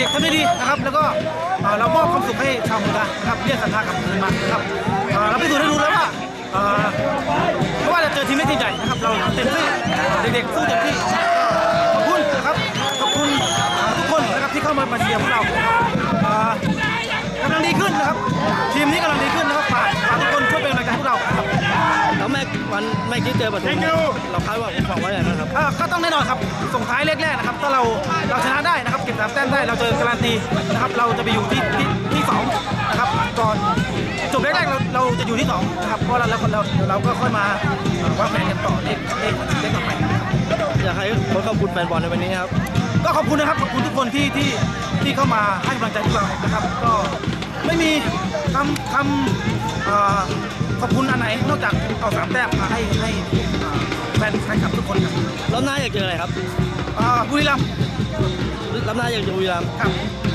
ด็กๆทำได้ดีนะครับ แล้วก็เอ่อเรามอบความสุขให้ชาวเมืองนะครับเรียกศรัทธากลับคืนมานะครับเอ่อเราไปสู่ได้รู้แล้วว่าเอ่อเพราะว่าจะเจอทีมไม่ทีมใหญ่นะครับ เราเต็มที่เด็กๆสู้เต็มที่ขอบคุณนะครับขอบคุณเอ่อทุกคนนะครับที่เข้ามามาเชียร์พวกเราเอ่อกำลังดีขึ้นนะครับ ทีมนี้กำลังดีขึ้นนะครับฝากฝากทุกคนช่วยเป็นกำลังใจให้พวกเราครับแล้วแม่วันไม่คิดเจอปทุมเราคาดหวังความหวังไว้อย่างไรครับเอ่อก็ต้องแน่นอนครับส่งท้ายแรกๆนะครับถ้าเราเราชนะได้นะครับเก็บสามแต้มได้เราเจอการันตีนะครับเราจะไปอยู่ที่ที่ที่สองนะครับก่อนจบแรกๆเราเราจะอยู่ที่สองนะครับเพราะเราเราเราเราก็ค่อยมาเอ่อวางแผนกันต่อเลขเลขเลขต่อไปนะครับอยากให้ขอบคุณแฟนบอลในวันนี้ครับ ก็ขอบคุณนะครับขอบคุณทุกคนที่ที่ที่เข้ามาให้กำลังใจพวกเรานะครับก็ไม่มีคำคำเอ่อขอบคุณอันไหนนอกจากเอาสามแต้มมาให้ให้เอ่อแฟนแฟนคลับทุกคนครับรอบหน้าอยากเจออะไรครับเอ่อบุรีรัมย์ รอบหน้า